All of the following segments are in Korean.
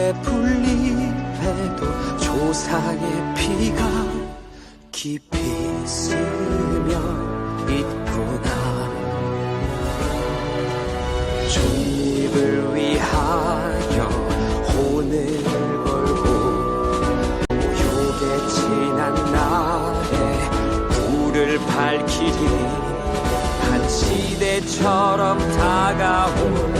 한 폭의 풀잎에도 조상의 피가 깊이 스며 있구나. 독립을 위하여 혼을 걸고 모욕의 지난 날에 불을 밝히리 한 시대처럼 다가올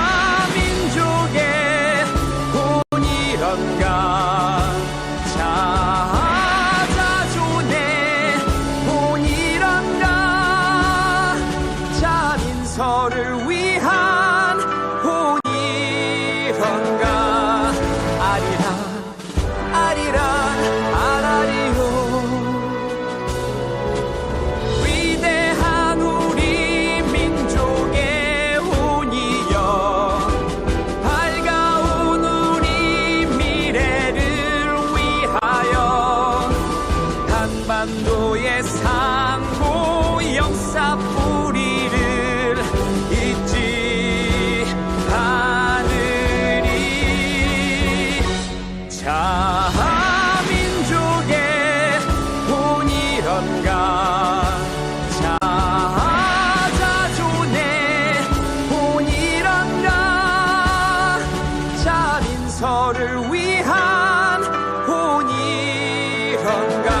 한반도의 상고 역사 뿌리를 잊지 않으리. 자민족의 본이런가? 자자존의 본이런가? 자민서를 위한 본이런가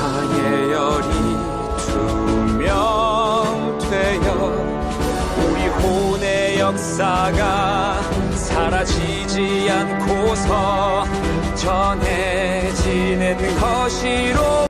조상의 열이 투명되어 우리 혼의 역사가 사라지지 않고서 전해지는 것이로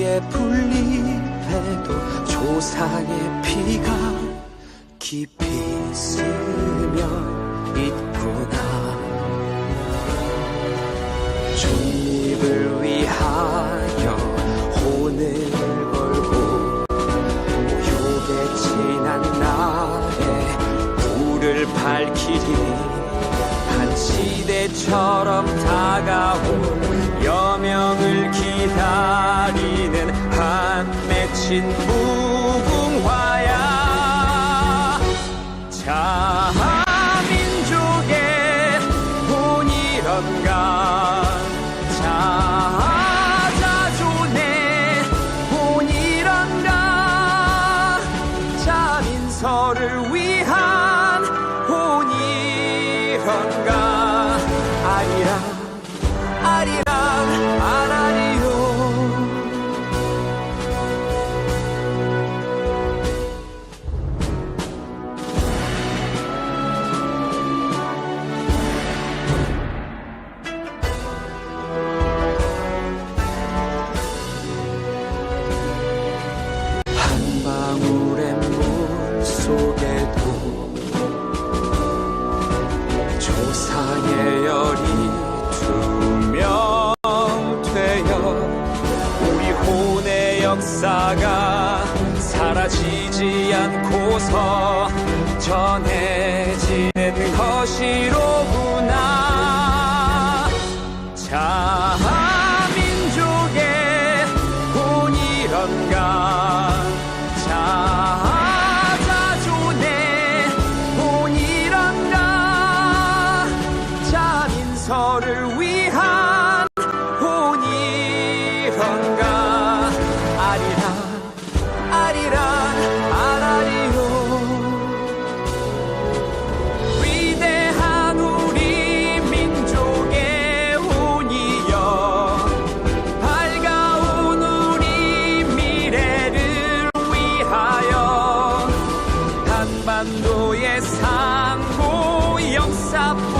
한 폭의 풀잎에도 조상의 피가 깊이 스며 있구나. 독립을 위하여 혼을 걸고 모욕에 지난 날에 불을 밝히리 한 시대처럼 다가올 여명을 기다리는 한 맺힌 무궁화야. 자 것이로구나. 자 민족의 혼이런가 자 자존의 혼이런가 자 민서를 위한 역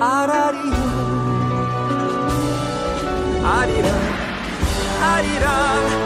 아라리요 아리랑 아리랑 아라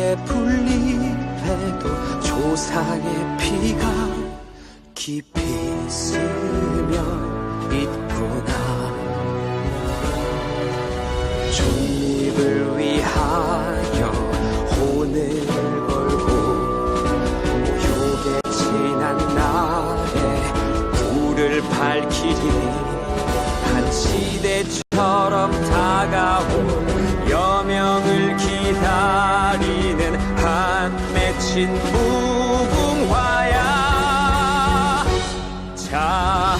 한 폭의 풀잎에도 조상의 피가 깊이 스며 있구나 존립을 위하여 혼을 걸고 모욕에 지난 날에 불을 밝히리 다리는 한 맺힌 무궁화야. 자